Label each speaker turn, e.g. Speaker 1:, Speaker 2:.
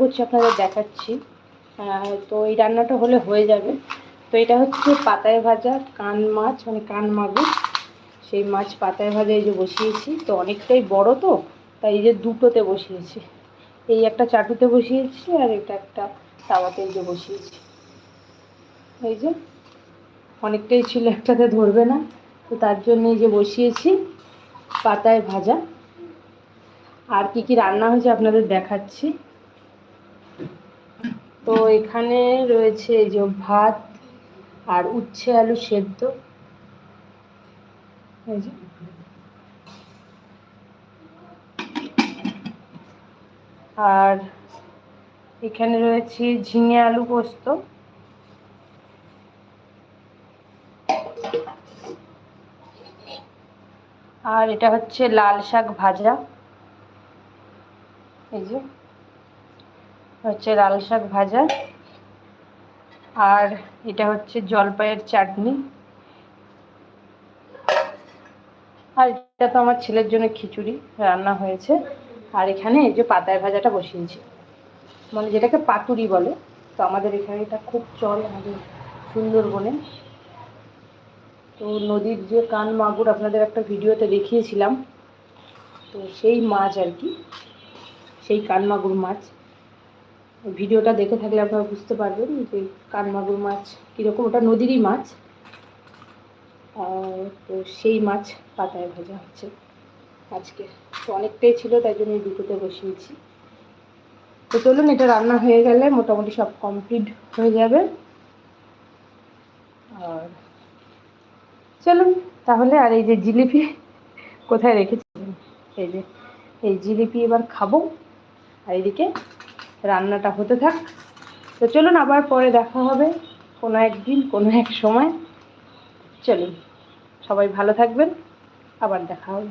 Speaker 1: করছি আপনাদের দেখাচ্ছি। তো এই রান্নাটা হলে হয়ে যাবে। তো এটা হচ্ছে পাতায় ভাজা কান মাছ মানে কান মাগুর। সেই মাছ পাতায় ভাজা এই যে বসিয়েছি। তো অনেকটাই বড় তো, তাই এই যে দুটোতে বসিয়েছি। এই একটা চাটুতে বসিয়েছি আর এটা একটা তাওয়াতে এই যে বসিয়েছি। এই যে অনেকটাই ছিল, একটাতে ধরবে না। তো তার জন্য এই যে বসিয়েছি পাতায় ভাজা। আর কি কি রান্না হয়েছে আপনাদের দেখাচ্ছি। তো এখানে রয়েছে যে ভাত আর উচ্ছে আলু সেদ্ধ। আর এখানে রয়েছে ঝিঙে আলু পোস্ত। আর এটা হচ্ছে লাল শাক ভাজা। এই যে। হচ্ছে লাল শাক ভাজা। আর এটা হচ্ছে জলপাইয়ের চাটনি। আর এটা তো আমার ছেলের জন্য খিচুড়ি, রান্না হয়েছে। আর এখানে এই যে পাতায় ভাজাটা বসিয়েছি। মানে যেটাকে পাতুরি বলে, তো আমাদের এখানে এটা খুব চল আমাদের সুন্দরবনে। তো নদীর যে কান মাগুর আপনাদের একটা ভিডিওতে দেখিয়েছিলাম, তো সেই মাছ আর কি, সেই কান মাগুর মাছ। ভিডিওটা দেখে থাকলে আপনারা বুঝতে পারবেন যে কান মাগুর মাছ কীরকম, ওটা নদীরই মাছ। তো সেই মাছ পাতায় ভাজা হচ্ছে আজকে। তো অনেকটাই ছিল, তাই জন্য দুটোতে বসিয়েছি। তো চলুন, এটা রান্না হয়ে গেলে মোটামুটি সব কমপ্লিট হয়ে যাবে। আর চলুন, তাহলে আর এই যে জিলিপি কোথায় রেখেছি? এই যে, এই জিলিপি এবার খাব। আর এদিকে রান্নাটা হতে থাক। তো চলুন আবার পরে দেখা হবে, কোনো একদিন, কোনো এক সময়। চলুন, সবাই ভালো থাকবেন, আবার দেখা হবে।